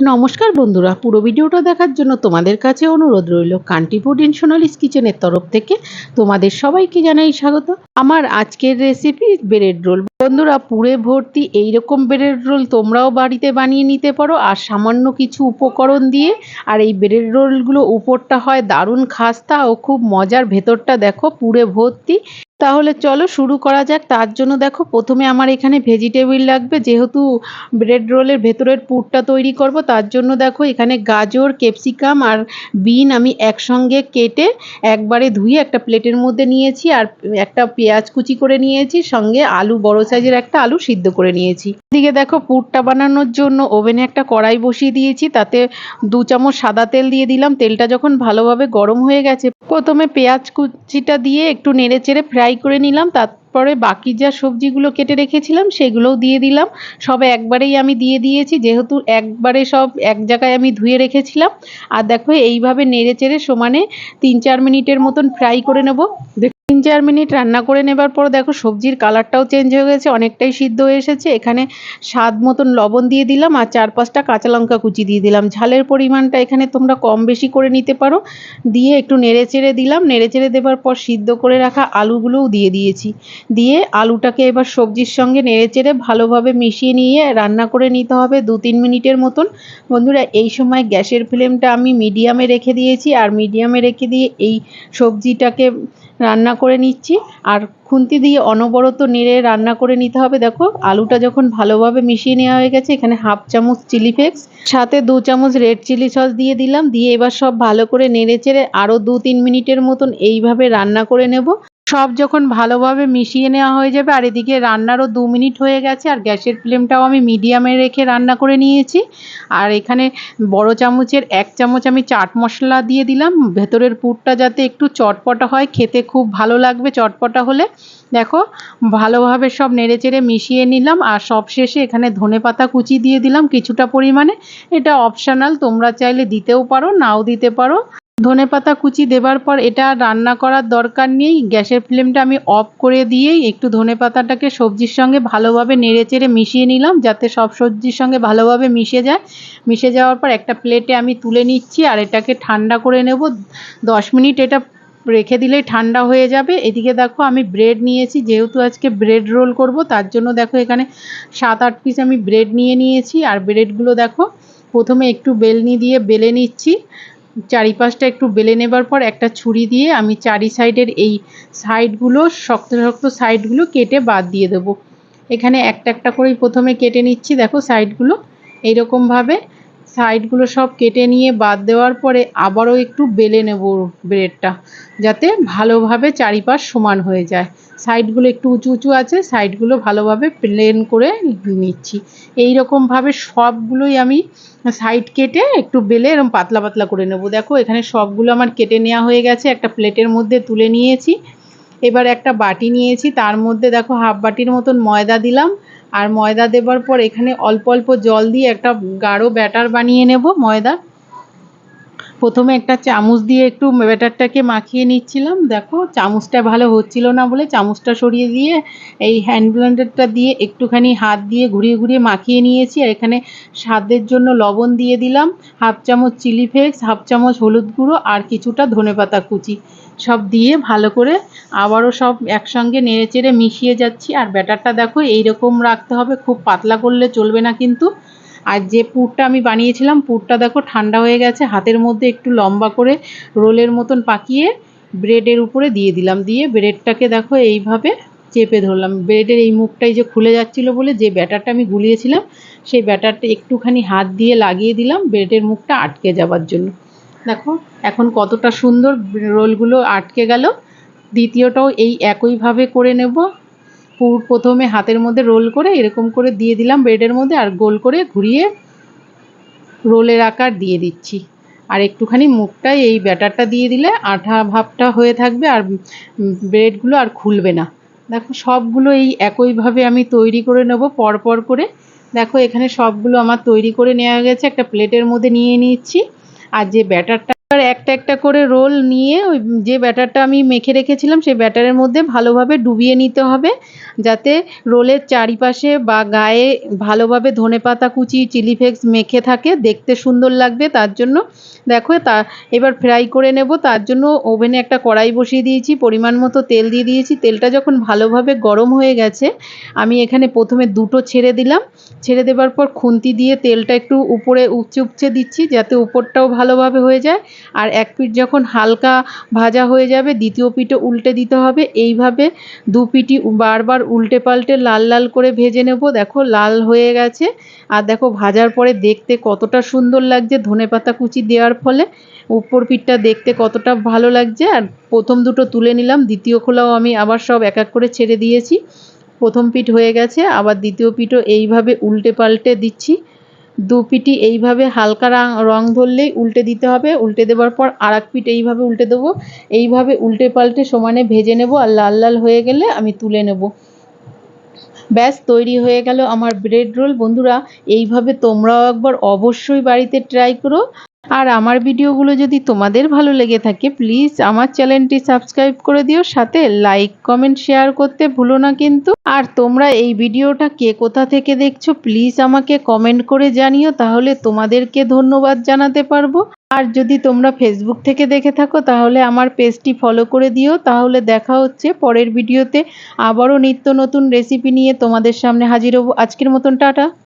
নমস্কার বন্ধুরা, পুরো ভিডিওটা দেখার জন্য তোমাদের কাছে অনুরোধ রইল কান্টিপুর সোনালিস কিচেনের তরফ থেকে তোমাদের সবাইকে জানাই স্বাগত। আমার আজকের রেসিপি ব্রেড রোল বন্ধুরা, পুরে ভর্তি এই রকম ব্রেড রোল তোমরাও বাড়িতে বানিয়ে নিতে পারো আর সামান্য কিছু উপকরণ দিয়ে। আর এই ব্রেড রোলগুলো উপরটা হয় দারুণ খাস্তা ও খুব মজার, ভেতরটা দেখো পুরে ভর্তি। তাহলে চলো শুরু করা যাক। তার জন্য দেখো, প্রথমে আমার এখানে ভেজিটেবিল লাগবে। যেহেতু ব্রেড রোলের ভেতরের পুরটা তৈরি করব, তার জন্য দেখো এখানে গাজর ক্যাপসিকাম আর বিন আমি একসঙ্গে কেটে একবারে ধুয়ে একটা প্লেটের মধ্যে নিয়েছি আর একটা পেঁয়াজ কুচি করে নিয়েছি, সঙ্গে আলু, বড় সাইজের একটা আলু সিদ্ধ করে নিয়েছি। এদিকে দেখো পুরটা বানানোর জন্য ওভেনে একটা কড়াই বসিয়ে দিয়েছি, তাতে দু চামচ সাদা তেল দিয়ে দিলাম। তেলটা যখন ভালোভাবে গরম হয়ে গেছে, প্রথমে পেঁয়াজ কুচিটা দিয়ে একটু নেড়ে চেড়ে ফ্রাই করে নিলাম, তারপরে বাকি যা সবজিগুলো কেটে রেখেছিলাম সেগুলোও দিয়ে দিলাম। সব একবারেই আমি দিয়ে দিয়েছি, যেহেতু একবারে সব এক জায়গায় আমি ধুয়ে রেখেছিলাম। আর দেখো এইভাবে নেড়ে চেড়ে সমানে তিন চার মিনিটের মতন ফ্রাই করে নেব। তিন চার মিনিট রান্না করে নেবার পর দেখো সবজির কালারটাও চেঞ্জ হয়ে গেছে, অনেকটাই সিদ্ধ হয়ে এসেছে। এখানে স্বাদ মতন লবণ দিয়ে দিলাম আর চার পাঁচটা কাঁচা লঙ্কা কুচি দিয়ে দিলাম। ঝালের পরিমাণটা এখানে তোমরা কম বেশি করে নিতে পারো। দিয়ে একটু নেড়ে চেড়ে দিলাম। নেড়ে চেড়ে দেবার পর সিদ্ধ করে রাখা আলুগুলোও দিয়ে দিয়েছি। দিয়ে আলুটাকে এবার সবজির সঙ্গে নেড়ে চেড়ে ভালোভাবে মিশিয়ে নিয়ে রান্না করে নিতে হবে দু তিন মিনিটের মতন। বন্ধুরা, এই সময় গ্যাসের ফ্লেমটা আমি মিডিয়ামে রেখে দিয়েছি। আর মিডিয়ামে রেখে দিয়ে এই সবজিটাকে রান্না করে নিচ্ছি। আর খুন্তি দিয়ে অনবরত নেড়ে রান্না করে নিতে হবে। দেখো, আলুটা যখন ভালোভাবে মিশিয়ে নেওয়া হয়ে গেছে, এখানে হাফ চামচ চিলি ফ্লেক্স, সাথে দু চামচ রেড চিলি সস দিয়ে দিলাম। দিয়ে এবার সব ভালো করে নেড়ে চেড়ে আরও দু তিন মিনিটের মতন এইভাবে রান্না করে নেব। সব যখন ভালোভাবে মিশিয়ে নেওয়া হয়ে যাবে, আর এদিকে রান্নারও দু মিনিট হয়ে গেছে, আর গ্যাসের ফ্লেমটাও আমি মিডিয়ামে রেখে রান্না করে নিয়েছি। আর এখানে বড় চামচের এক চামচ আমি চাট মশলা দিয়ে দিলাম। ভেতরের পুরটা যাতে একটু চটপটা হয়, খেতে খুব ভালো লাগবে চটপটা হলে। দেখো, ভালোভাবে সব নেড়েচেড়ে মিশিয়ে নিলাম, আর সব শেষে এখানে ধনে পাতা কুচি দিয়ে দিলাম কিছুটা পরিমাণে। এটা অপশানাল তোমরা চাইলে দিতেও পারো, নাও দিতে পারো। ধনে পাতা কুচি দেবার পর এটা রান্না করার দরকার নেই। গ্যাসের ফ্লেমটা আমি অফ করে দিয়েই একটু ধনে পাতাটাকে সবজির সঙ্গে ভালোভাবে নেড়ে চেড়ে মিশিয়ে নিলাম যাতে সব সবজির সঙ্গে ভালোভাবে মিশে যায়। মিশে যাওয়ার পর একটা প্লেটে আমি তুলে নিচ্ছি আর এটাকে ঠান্ডা করে নেব। দশ মিনিট এটা রেখে দিলেই ঠান্ডা হয়ে যাবে। এদিকে দেখো আমি ব্রেড নিয়েছি, যেহেতু আজকে ব্রেড রোল করব, তার জন্য দেখো এখানে সাত আট পিস আমি ব্রেড নিয়ে নিয়েছি। আর ব্রেডগুলো দেখো, প্রথমে একটু বেলনি দিয়ে বেলে নিচ্ছি। চারিপাশটা একটু বেলে নেবার পর একটা ছুরি দিয়ে আমি চারি সাইডের এই সাইডগুলো, শক্ত শক্ত সাইডগুলো কেটে বাদ দিয়ে দেবো। এখানে একটা একটা করেই প্রথমে কেটে নিচ্ছি, দেখো সাইডগুলো। এইরকমভাবে সাইডগুলো সব কেটে নিয়ে বাদ দেওয়ার পরে আবারও একটু বেলে নেব ব্রেডটা, যাতে ভালোভাবে চারিপাশ সমান হয়ে যায়। সাইডগুলো একটু উঁচু উঁচু আছে, সাইডগুলো ভালোভাবে প্লেন করে নিচ্ছি। এই রকমভাবে সবগুলোই আমি সাইড কেটে একটু বেলে এরকম পাতলা পাতলা করে নেব। দেখো, এখানে সবগুলো আমার কেটে নেওয়া হয়ে গেছে, একটা প্লেটের মধ্যে তুলে নিয়েছি। এবার একটা বাটি নিয়েছি, তার মধ্যে দেখো, হাফ বাটির মতন ময়দা দিলাম। আর ময়দা দেবার পর এখানে অল্প অল্প জল দিয়ে একটা গাঢ় ব্যাটার বানিয়ে নেব ময়দা। প্রথমে একটা চামচ দিয়ে একটু ব্যাটারটাকে মাখিয়ে নিচ্ছিলাম। দেখো, চামচটা ভালো হচ্ছিল না বলে চামচটা সরিয়ে দিয়ে এই হ্যান্ড ব্লেন্ডারটা দিয়ে একটুখানি হাত দিয়ে ঘুরিয়ে ঘুরিয়ে মাখিয়ে নিয়েছি। আর এখানে স্বাদের জন্য লবণ দিয়ে দিলাম, হাফ চামচ চিলি ফ্লেক্স, হাফ চামচ হলুদ গুঁড়ো আর কিছুটা ধনেপাতা কুচি। সব দিয়ে ভালো করে আবারও সব একসঙ্গে নেড়ে চেড়ে মিশিয়ে যাচ্ছি। আর ব্যাটারটা দেখো, এইরকম রাখতে হবে, খুব পাতলা করলে চলবে না কিন্তু। আর যে পুরটা আমি বানিয়েছিলাম, পুরটা দেখো ঠান্ডা হয়ে গেছে, হাতের মধ্যে একটু লম্বা করে রোলের মতন পাকিয়ে ব্রেডের উপরে দিয়ে দিলাম, দিয়ে ব্রেডটাকে দেখো এইভাবে চেপে ধরলাম। ব্রেডের এই মুখটাই যে খুলে যাচ্ছিল বলে যে ব্যাটারটা আমি গুলিয়েছিলাম সেই ব্যাটারটা একটুখানি হাত দিয়ে লাগিয়ে দিলাম, ব্রেডের মুখটা আটকে যাবার জন্য। দেখো, এখন কতটা সুন্দর রোলগুলো আটকে গেল। দ্বিতীয়টাও এই একইভাবে করে নেব। পুর প্রথমে হাতের মধ্যে রোল করে এরকম করে দিয়ে দিলাম ব্রেডের মধ্যে আর গোল করে ঘুরিয়ে রোলের আকার দিয়ে দিচ্ছি। আর একটুখানি মুখটায় এই ব্যাটারটা দিয়ে দিলে আঠা ভাবটা হয়ে থাকবে আর ব্রেডগুলো আর খুলবে না। দেখো সবগুলো এই একইভাবে আমি তৈরি করে নেব পরপর করে। দেখো এখানে সবগুলো আমার তৈরি করে নেওয়া গেছে, একটা প্লেটের মধ্যে নিয়ে নিচ্ছি। আর যে ব্যাটারটা একটা একটা করে রোল নিয়ে ওই যে ব্যাটারটা আমি মেখে রেখেছিলাম, সেই ব্যাটারের মধ্যে ভালোভাবে ডুবিয়ে নিতে হবে, যাতে রোলের চারিপাশে বা গায়ে ভালোভাবে ধনেপাতা কুচি, চিলি ফ্লেক্স মেখে থাকে, দেখতে সুন্দর লাগবে তার জন্য। দেখো, তা এবার ফ্রাই করে নেব, তার জন্য ওভেনে একটা কড়াই বসিয়ে দিয়েছি, পরিমাণ মতো তেল দিয়ে দিয়েছি। তেলটা যখন ভালোভাবে গরম হয়ে গেছে, আমি এখানে প্রথমে দুটো ছেড়ে দিলাম। ছেড়ে দেবার পর খুন্তি দিয়ে তেলটা একটু উপরে উপচে উপচে দিচ্ছি, যাতে উপরটাও ভালোভাবে হয়ে যায়। আর এক পিঠ যখন হালকা ভাজা হয়ে যাবে, দ্বিতীয় পিঠও উল্টে দিতে হবে। এইভাবে দু পিঠই বারবার উল্টে পাল্টে লাল লাল করে ভেজে নেব। দেখো, লাল হয়ে গেছে। আর দেখো, ভাজার পরে দেখতে কতটা সুন্দর লাগছে ধনেপাতা কুচি দেওয়ার ফলে। উপর পিঠটা দেখতে কতটা ভালো লাগছে। আর প্রথম দুটো তুলে নিলাম। দ্বিতীয় খোলাও আমি আবার সব এক এক করে ছেড়ে দিয়েছি। প্রথম পিঠ হয়ে গেছে, আবার দ্বিতীয় পিঠও এইভাবে উল্টে পাল্টে দিচ্ছি। দু পিটি এইভাবে হালকা রং ধরলেই উল্টে দিতে হবে। উল্টে দেওয়ার পর আর এক পিঠ এইভাবে উল্টে দেবো। এইভাবে উল্টে পাল্টে সমানে ভেজে নেব আর লাল লাল হয়ে গেলে আমি তুলে নেব। ব্যাস, তৈরি হয়ে গেল আমার ব্রেড রোল বন্ধুরা, এইভাবে তোমরাও একবার অবশ্যই বাড়িতে ট্রাই করো। আর আমার ভিডিওগুলো যদি তোমাদের ভালো লেগে থাকে প্লিজ আমার চ্যানেলটি সাবস্ক্রাইব করে দিও। সাথে লাইক কমেন্ট শেয়ার করতে ভুলো না কিন্তু। আর তোমরা এই ভিডিওটা কে কোথা থেকে দেখছ প্লিজ আমাকে কমেন্ট করে জানিও। তাহলে তোমাদেরকে ধন্যবাদ জানাতে পারব। আর যদি তোমরা ফেসবুক থেকে দেখে থাকো, তাহলে আমার পেজটি ফলো করে দিও। তাহলে দেখা হচ্ছে পরের ভিডিওতে। আবারও নিত্য নতুন রেসিপি নিয়ে তোমাদের সামনে হাজির হব। আজকের মতন, টাটা।